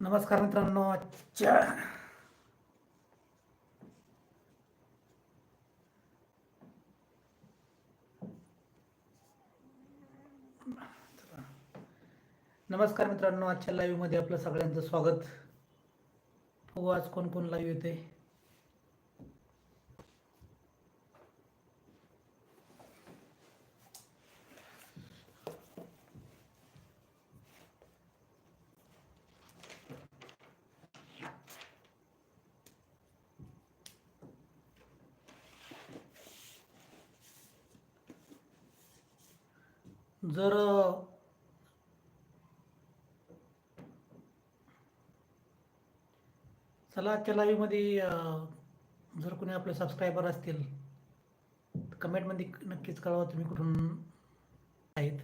नमस्कार मित्रांनो आजच्या नमस्कार मित्रांनो आजच्या लाईव्हमध्ये आपलं सगळ्यांचं स्वागत. हो आज कोण कोण लाईव्ह येते जर चला आजच्या लाईव्हमध्ये जर कोणी आपले सबस्क्रायबर असतील कमेंटमध्ये नक्कीच कळवा तुम्ही कुठून आहेत.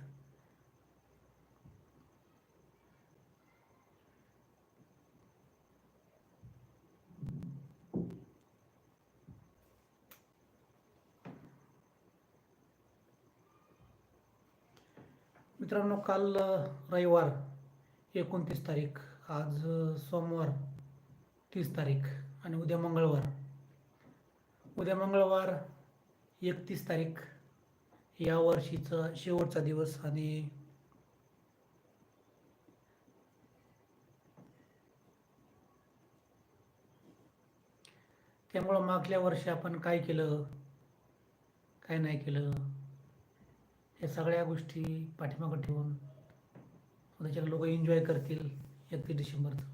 मित्रांनो काल रविवार एकोणतीस तारीख. आज सोमवार तीस तारीख आणि उद्या मंगळवार. उद्या मंगळवार एकतीस तारीख. या वर्षीचा शेवटचा दिवस आणि त्यामुळं मागल्या वर्षी आपण काय केलं काय नाही केलं? या सगळ्या गोष्टी पाठीमागं ठेवून त्याच्यात लोक एन्जॉय करतील एकतीस डिसेंबरचं.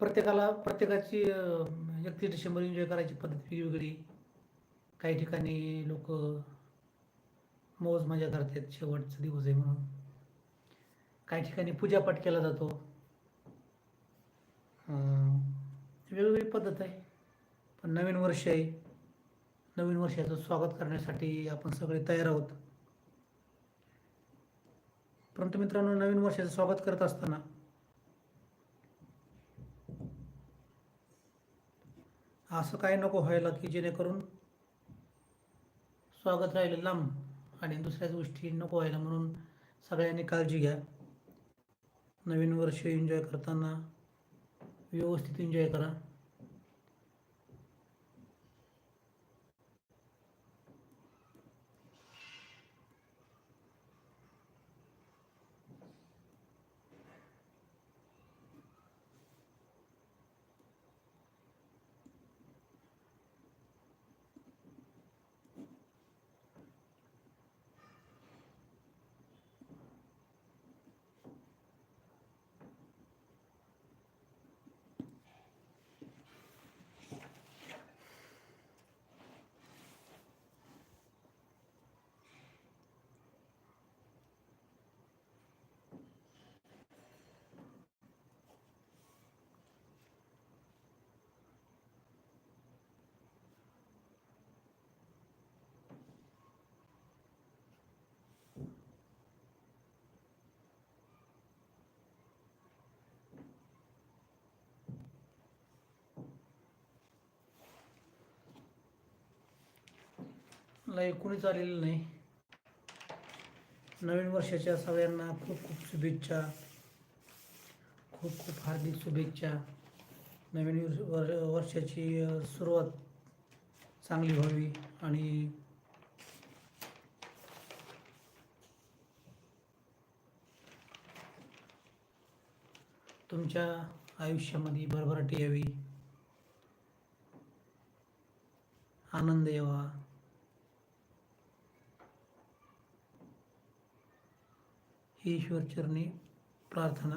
प्रत्येकाला प्रत्येकाची एकतीस डिसेंबर एन्जॉय करायची पद्धत वेगवेगळी. काही ठिकाणी लोक मौज मजा करतात शेवटचा दिवस आहे म्हणून. काही ठिकाणी पूजापाठ केला जातो. वेगवेगळी पद्धत आहे. पण नवीन वर्ष आहे. नवीन वर्षाचं स्वागत करण्यासाठी आपण सगळे तयार आहोत. परंतु मित्रांनो नवीन वर्षाचं स्वागत करत असताना असं काय नको व्हायला की जेणेकरून स्वागत राहिलं लांब आणि दुसऱ्याच गोष्टी नको व्हायला म्हणून सगळ्यांनी काळजी घ्या. नवीन वर्ष एन्जॉय करताना व्यवस्थित एन्जॉय करा. लाईव्ह कुणीच आलेलं नाही. नवीन वर्षाच्या सगळ्यांना खूप खूप शुभेच्छा. खूप खूप हार्दिक शुभेच्छा. नवीन वर्ष- वर- वर्षाची सुरुवात चांगली व्हावी आणि तुमच्या आयुष्यामध्ये भरभराटी यावी. आनंद यावा. ईश्वरचरणी प्रार्थना.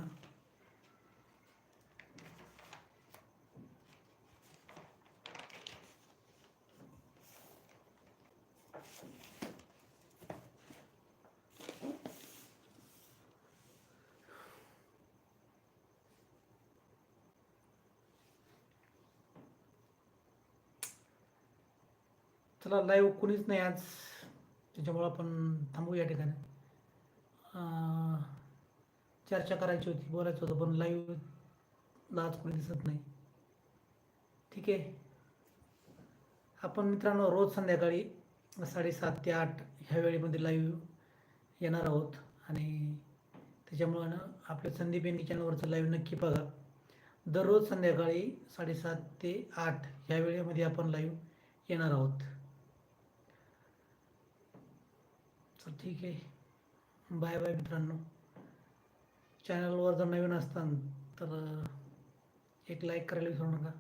चला लाईव्ह कुणीच नाही आज. त्याच्यामुळं आपण थांबू या ठिकाणी. चर्चा करायची होती बोलायचं होतं पण लाईव्ह आज कोणी दिसत नाही. ठीक आहे. आपण मित्रांनो रोज संध्याकाळी साडेसात ते आठ ह्या वेळेमध्ये लाईव्ह येणार आहोत. आणि त्याच्यामुळं ना आपल्या संदीप यांनी चॅनलवरचं लाईव्ह नक्की बघा. दररोज संध्याकाळी साडेसात ते आठ ह्या वेळेमध्ये आपण लाईव्ह येणार आहोत. ठीक आहे. बाय बाय मित्रांनो. चॅनलवर जर नवीन असताल तर एक लाईक करायला विसरू नका.